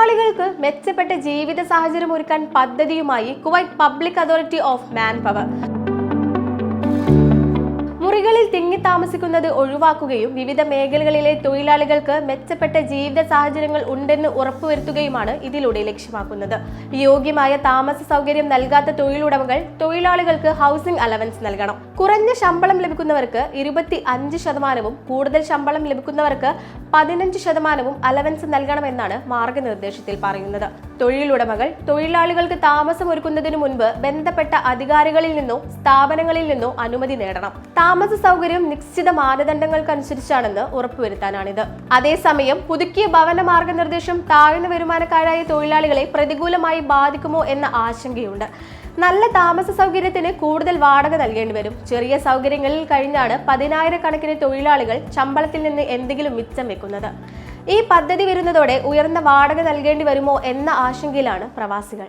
തൊഴിലാളികൾക്ക് മെച്ചപ്പെട്ട ജീവിത സാഹചര്യം ഒരുക്കാൻ പദ്ധതിയുമായി Kuwait public authority of manpower താമസിക്കുന്നത് ഒഴിവാക്കുകയും വിവിധ മേഖലകളിലെ തൊഴിലാളികൾക്ക് മെച്ചപ്പെട്ട ജീവിത സാഹചര്യങ്ങൾ ഉണ്ടെന്ന് ഉറപ്പുവരുത്തുകയുമാണ് ഇതിലൂടെ ലക്ഷ്യമാക്കുന്നത്. യോഗ്യമായ താമസ സൗകര്യം നൽകാത്ത തൊഴിലുടമകൾ തൊഴിലാളികൾക്ക് ഹൗസിംഗ് അലവൻസ് നൽകണം. കുറഞ്ഞ ശമ്പളം ലഭിക്കുന്നവർക്ക് ഇരുപത്തി അഞ്ച് ശതമാനവും കൂടുതൽ ശമ്പളം ലഭിക്കുന്നവർക്ക് പതിനഞ്ച് ശതമാനവും അലവൻസ് നൽകണമെന്നാണ് മാർഗനിർദ്ദേശത്തിൽ പറയുന്നത്. തൊഴിലുടമകൾ തൊഴിലാളികൾക്ക് താമസം ഒരുക്കുന്നതിന് മുൻപ് ബന്ധപ്പെട്ട അധികാരികളിൽ നിന്നോ സ്ഥാപനങ്ങളിൽ നിന്നോ അനുമതി നേടണം. താമസ സൗകര്യം നിശ്ചിത മാനദണ്ഡങ്ങൾക്കനുസരിച്ചാണെന്ന് ഉറപ്പുവരുത്താനാണിത്. അതേസമയം പുതുക്കിയ ഭവന മാർഗനിർദ്ദേശം താഴ്ന്ന വരുമാനക്കാരായ തൊഴിലാളികളെ പ്രതികൂലമായി ബാധിക്കുമോ എന്ന ആശങ്കയുണ്ട്. നല്ല താമസ സൗകര്യത്തിന് കൂടുതൽ വാടക നൽകേണ്ടി വരും. ചെറിയ സൗകര്യങ്ങളിൽ കഴിഞ്ഞാണ് പതിനായിരക്കണക്കിന് തൊഴിലാളികൾ ശമ്പളത്തിൽ നിന്ന് എന്തെങ്കിലും മിച്ചം വെക്കുന്നത്. ഈ പദ്ധതി വരുന്നതോടെ ഉയർന്ന വാടക നൽകേണ്ടി വരുമോ എന്ന ആശങ്കയിലാണ് പ്രവാസികൾ.